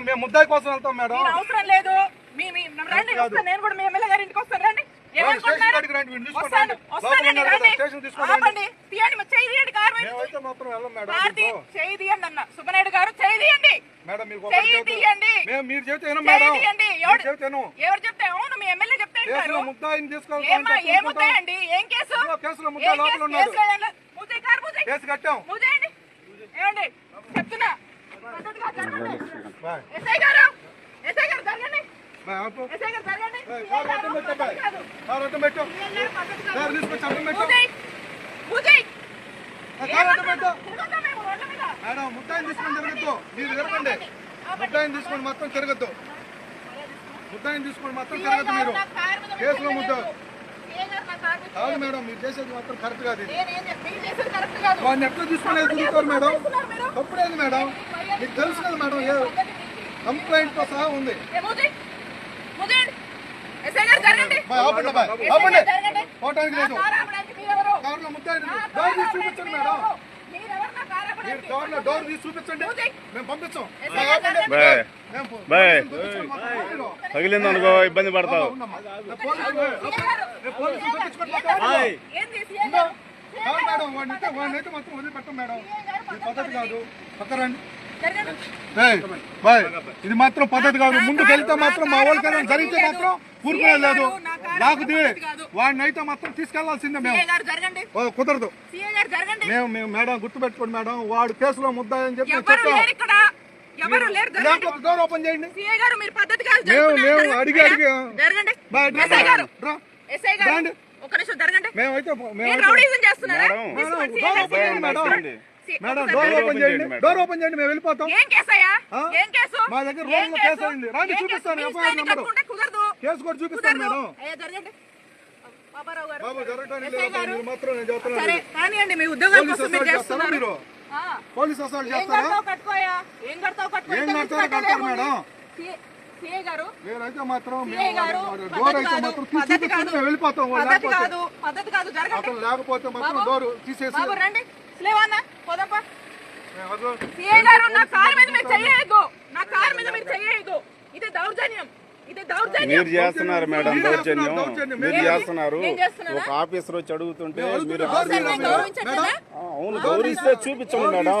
మేము ముద్దాయి కోసం వెళ్తాం మేడం అవసరం లేదు మీ రండి నేను కూడా మీ ఎమ్మెల్యే గారి ఇంటికి వస్తాను రండి తీయండి మేడం సుబ్బనాయుడు గారు చేయండి మేడం తీయండి. మీరు చెబితే మేడం తీయండి ఎవరు ఎవరు చెప్తే అవును మీ ఎమ్మెల్యే చెప్తే వింటారు కేసులో ముద్దాయిని తీసుకెళ్తాం ఏమ్మా అంటే ఏముంటాయండి ఏం కేసు? కట్టాం. ఏమండి? చెప్తున్నా. ఎస్ఐ గారు ఎస్ఐ గారు జరగండి? మేడం ముద్దాయిని తీసుకొని తిరగద్దు. మీరు తిరగండి. తీసుకొని మొత్తం తిరగద్దు. ముద్దాయిని తీసుకొని సీఐ తిరగద్దు గారు మీరు. కేసులో ముద్ద కాదు మేడం మీరు చేసేది మాత్రం కరెక్ట్ కాదు కరెక్ట్. వాడిని ఎట్లా తీసుకునేది తిరుగుతారు మేడం? తప్పుడేది మేడం. మీకు తెలుసు కదా మేడం ఏ కంప్లైంట్తో సహా ఉంది. ముద్దాయి. పోవటానికి లేదు? కారులో తీసి ఆపడానికి చూపించండి మేడం మీరెవరు? మీరెవరు నా కారు మీరు? కార్లో డోర్ తీసి చూపించండి. మేము పంపించాం బాయ్. తగిలింది అనుకో ఇబ్బంది పడతావు. మేడం వాడిని అయితే వాడిని అయితే మాత్రం వదిలిపెట్టం మేడం పద్ధతి కాదు పక్కరండి బాయ్. ఇది మాత్రం పద్ధతి కాదు. ముందుకు వెళ్తే మాత్రం మా వాళ్ళకి ఏదైనా జరిగితే మాత్రం ఊరుకునే లేదు లేకపోతే వాడిని అయితే మాత్రం తీసుకెళ్ళాల్సిందే మేము. కుదరదు. సీఐ గారు జరగండి. మేము మేము మేడం గుర్తుపెట్టుకోండి మేడం. వాడు కేసులో ముద్దాయని చెప్పి ఎవరు చెప్పాం. లేరు ఇక్కడ. ఎవరు లేరు జరగండి. లేకపోతే డోర్ ఓపెన్ చేయండి. సీఐ గారు మీరు పద్ధతి కాదు మేము- అడిగి. అడిగి- జరగండి. బాయ్, డ్రా, ఎస్ఐ గారు. డ్రా. ఎస్ఐ గారు రండి. ఒక నిమిషం జరగండి. మేమైతే మేడం. మేడం, డోర్ ఓపెన్ చేయండి. డోర్. ఓపెన్ చేయండి మేము వెళ్ళిపోతాం. ఏం కేసయ్యా? ఆ? ఏం కేసు? మా దగ్గర ఏం రోజులో కేసు? అయింది. రండి, ఏం చూపిస్తాను, ఎఫ్ఐఆర్ నెంబరు. కుదరదు. కేసు కూడా చూపిస్తాను మేడం. అయ్యా జరగండి. బాబారావు గారు బాబు జరగటానికి లేదు మీరు మాత్రం నేను చెప్తున్నాను. సరే కానివ్వండి మీ ఉద్యోగాల పోలీస్ కోసం మీరు చేస్తున్నారు. మీరు? ఆ. పోలీస్ అసలు ఏం చేస్తారా? కడతావు కట్టుకోయా? ఏం కడతావు కట్టుకో ఏం కడతారో కడతారు. మేడం. మాత్రం పద్ధతి కాదు వెళ్ళిపోతాం పద్ధతి లేకపోతే. కాదు పద్ధతి కాదు జరగండి. అతను లేకపోతే మాత్రం బాబు. డోర్ తీసేసి బాబు రండి. లేవన్నా పోదప్ప. మేము అదో- సిఐ గారు నా కారు మీద మీరు చెయ్యదు నా కారు మీద మీరు చెయ్యదు ఇది దౌర్జన్యం. ఇది దౌర్జన్యం. మీరు చేస్తున్నారు మేడం మీరు దౌర్జన్యం. మీరు? చేస్తున్నారు? ఒక ఆఫీసర్ వచ్చి అడుగుతుంటే మీరు అవును గౌరవిస్తే చూపించండి మేడం.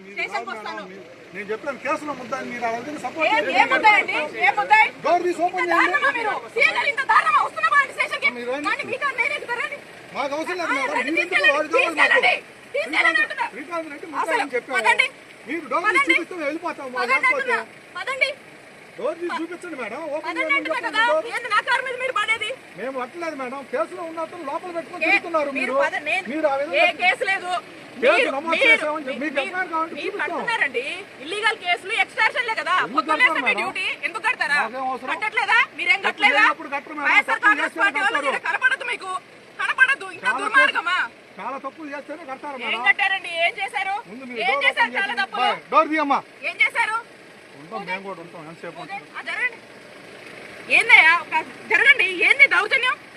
వస్తాను. నేను చెప్పాను కేసులో మీరు అలాగే సపోర్ట్ ఏం చేయండి. ఏం ముద్దాయండి? ఏం ముద్దాయి? డోర్ తీసి ఓపెన్ ఇంత చేయండి. దారుణమా మీరు? ఇంత దారుణమా. కానీ మీతో నేను మాకు అవసరం లేదు మేడం. మీరు ఎందుకు తీసుకెళ్ళండి, వాడి కావాలి మాకు. తీసుకెళ్ళండి, తీసుకెళ్ళండి అంటున్నా. శ్రీకాంత్ రెడ్డి అసలు ముద్దాయి అని చెప్పారు పదండి. మీరు డోర్ తీసి. చూపిస్తే వెళ్ళిపోతాం మా లేకపోతే పదండి. డోర్ తీసి చూపించండి మేడం. ఓపెన్ పదండి చేయండి అంటున్నా చెప్పండి కదా. డోర్. ఏంది నా కారు మీద మీరు పడేది? మేము అట్లేదు మేడం. కేసులో ఉన్న అతను లోపల పెట్టుకొని తిరుగుతున్నారు మీరు మీరు. ఆ ఏ విధంగా కేసు లేదు. కడుతున్నారండి. ఇల్లీగల్ కేసులు కదా. మీ? డ్యూటీ. ఎందుకు కడతారా? మాకేం అవసరం? కట్టట్లేదా? మీరేం తప్పు కట్టలేదా? లేనప్పుడు కట్టరు మేడం. వైఎస్ఆర్ తప్పు కాంగ్రెస్ చేస్తేనే పార్టీ వాళ్ళు కడతారు. మీరు కనపడదు మీకు. కనపడదు ఇంకా చాలా దుర్మార్గమా? చాలా తప్పులు చేస్తేనే కడతారు ఏం మేడం. కట్టారండి? ఏం చేశారు? ఏం చేశారు ఓపెన్ చాలా చేయండి. తప్పులు. బాయ్, డోర్ తీయమ్మా. ఏం చేశారు? ఉంటాం మేము కూడా ఉంటాం. ఎంతసేపు ఉంటాం ఆ, జరగండి. ఏందయ్యా? జరగండి. ఏంది దౌర్జన్యం?